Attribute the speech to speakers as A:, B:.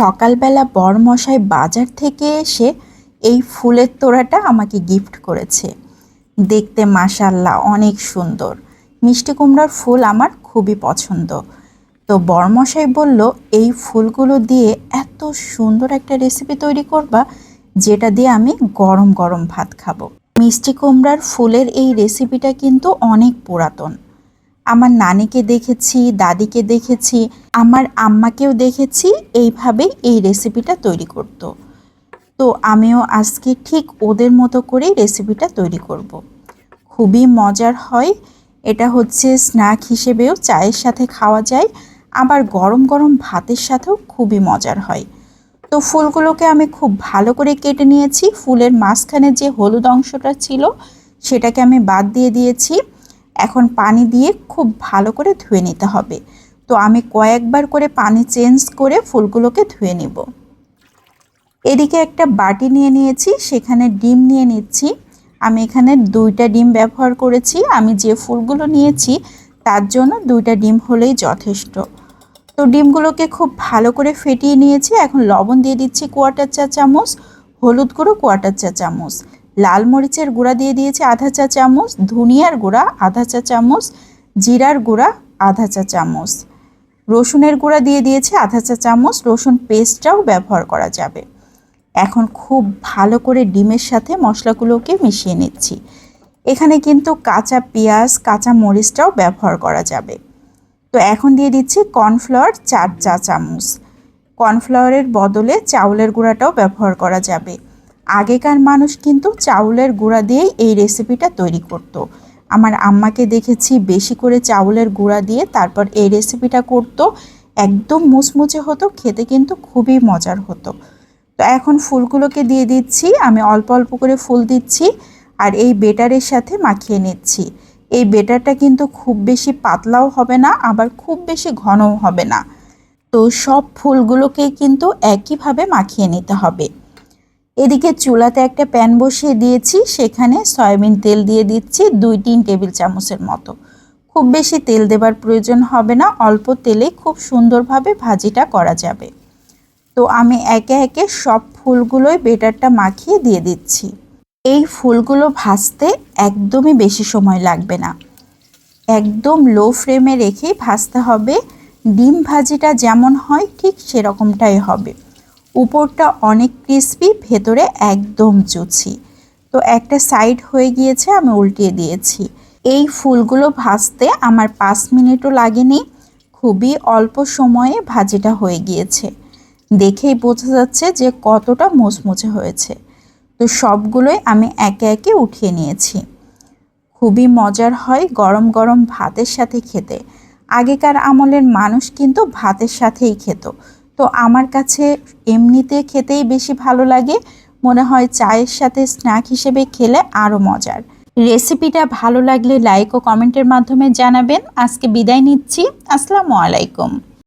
A: সকালবেলা বরমশাই বাজার থেকে এসে এই ফুলের তোড়াটা আমাকে গিফট করেছে। দেখতে মাশাল্লাহ অনেক সুন্দর। মিষ্টি কুমড়ার ফুল আমার খুবই পছন্দ। তো বরমশাই বলল, এই ফুলগুলো দিয়ে এত সুন্দর একটা রেসিপি তৈরি করবা, যেটা দিয়ে আমি গরম গরম ভাত খাব। মিষ্টি কুমড়ার ফুলের এই রেসিপিটা কিন্তু অনেক পুরাতন। আমার নানিকে দেখেছি, দাদিকে দেখেছি, আমার আম্মাকেও দেখেছি, এইভাবে এই রেসিপিটা তৈরি করতো। তো আমিও আজকে ঠিক ওদের মতো করেই রেসিপিটা তৈরি করব। খুবই মজার হয়। এটা হচ্ছে স্ন্যাক হিসেবেও চায়ের সাথে খাওয়া যায়, আবার গরম গরম ভাতের সাথেও খুবই মজার হয়। তো ফুলগুলোকে আমি খুব ভালো করে কেটে নিয়েছি। ফুলের মাঝখানে যে হলুদ অংশটা ছিল, সেটাকে আমি বাদ দিয়ে দিয়েছি। এখন পানি দিয়ে খুব ভালো করে ধুয়ে নিতে হবে। তো আমি কয়েকবার করে পানি চেঞ্জ করে ফুলগুলোকে ধুয়ে নিব। এদিকে একটা বাটি নিয়ে নিয়েছি, সেখানে ডিম নিয়ে নিচ্ছি। আমি এখানে দুইটা ডিম ব্যবহার করেছি। আমি যে ফুলগুলো নিয়েছি, তার জন্য দুইটা ডিম হলেই যথেষ্ট। তো ডিমগুলোকে খুব ভালো করে ফেটিয়ে নিয়েছি। এখন লবণ দিয়ে দিচ্ছি কোয়াটার চা চামচ, হলুদ গুঁড়ো কোয়াটার চা চামচ। লাল মরিচের গুঁড়া দিয়ে দিয়েছি আধা চা চামচ, ধনিয়ার গুঁড়া আধা চা চামচ, জিরার গুঁড়া আধা চা চামচ। রসুনের গুঁড়া দিয়ে দিয়েছি আধা চা চামচ, রসুন পেস্টটাও ব্যবহার করা যাবে। এখন খুব ভালো করে ডিমের সাথে মশলাগুলোকে মিশিয়ে নিচ্ছি। এখানে কিন্তু কাঁচা পেঁয়াজ, কাঁচা মরিচটাও ব্যবহার করা যাবে। তো এখন দিয়ে দিচ্ছি কর্নফ্লাওয়ার চার চা চামচ। কর্নফ্লাওয়ারের বদলে চাউলের গুঁড়াটাও ব্যবহার করা যাবে। আগেকার মানুষ কিন্তু চাউলের গুঁড়া দিয়েই এই রেসিপিটা তৈরি করত। আমার আম্মাকে দেখেছি বেশি করে চাউলের গুঁড়া দিয়ে তারপর এই রেসিপিটা করত। একদম মুচমুচে হতো, খেতে কিন্তু খুবই মজার হতো। তো এখন ফুলগুলোকে দিয়ে দিচ্ছি, আমি অল্প অল্প করে ফুল দিচ্ছি আর এই বেটারের সাথে মাখিয়ে নিচ্ছি। এই বেটারটা কিন্তু খুব বেশি পাতলাও হবে না, আবার খুব বেশি ঘনও হবে না। তো সব ফুলগুলোকে কিন্তু একইভাবে মাখিয়ে নিতে হবে। এদিকে চুলাতে একটা প্যান বসিয়ে দিয়েছি, সেখানে সয়াবিন তেল দিয়ে দিচ্ছি দুই তিন টেবিল চামচের মতো। খুব বেশি তেল দেবার প্রয়োজন হবে না, অল্প তেলে খুব সুন্দরভাবে ভাজিটা করা যাবে। তো আমি একে একে সব ফুলগুলোই বেটারটা মাখিয়ে দিয়ে দিচ্ছি। এই ফুলগুলো ভাজতে একদমই বেশি সময় লাগবে না। একদম লো ফ্লেমে রেখেই ভাজতে হবে। ডিম ভাজিটা যেমন হয়, ঠিক সেরকমটাই হবে। উপরটা অনেক ক্রিস্পি ভেতরে একদম জুছি তো একটা সাইড হয়ে গিয়েছে, আমি উল্টিয়ে দিয়েছি। এই ফুলগুলো ভাজতে আমার পাঁচ মিনিটও লাগেনি, খুবই অল্প সময়ে ভাজিটা হয়ে গিয়েছে। দেখেই বোঝা যাচ্ছে যে কতটা মুচমুচে হয়েছে। তো সবগুলোই আমি একে একে উঠিয়ে নিয়েছি। খুবই মজার হয় গরম গরম ভাতের সাথে খেতে। আগেকার আমলের মানুষ কিন্তু ভাতের সাথেই খেত। তো আমার কাছে এমনিতে খেতেই বেশি ভালো লাগে। মনে হয় চায়ের সাথে স্ন্যাক হিসেবে খেলে আরও মজার। রেসিপিটা ভালো লাগলে লাইক ও কমেন্টের মাধ্যমে জানাবেন। আজকে বিদায় নিচ্ছি। আসসালামু আলাইকুম।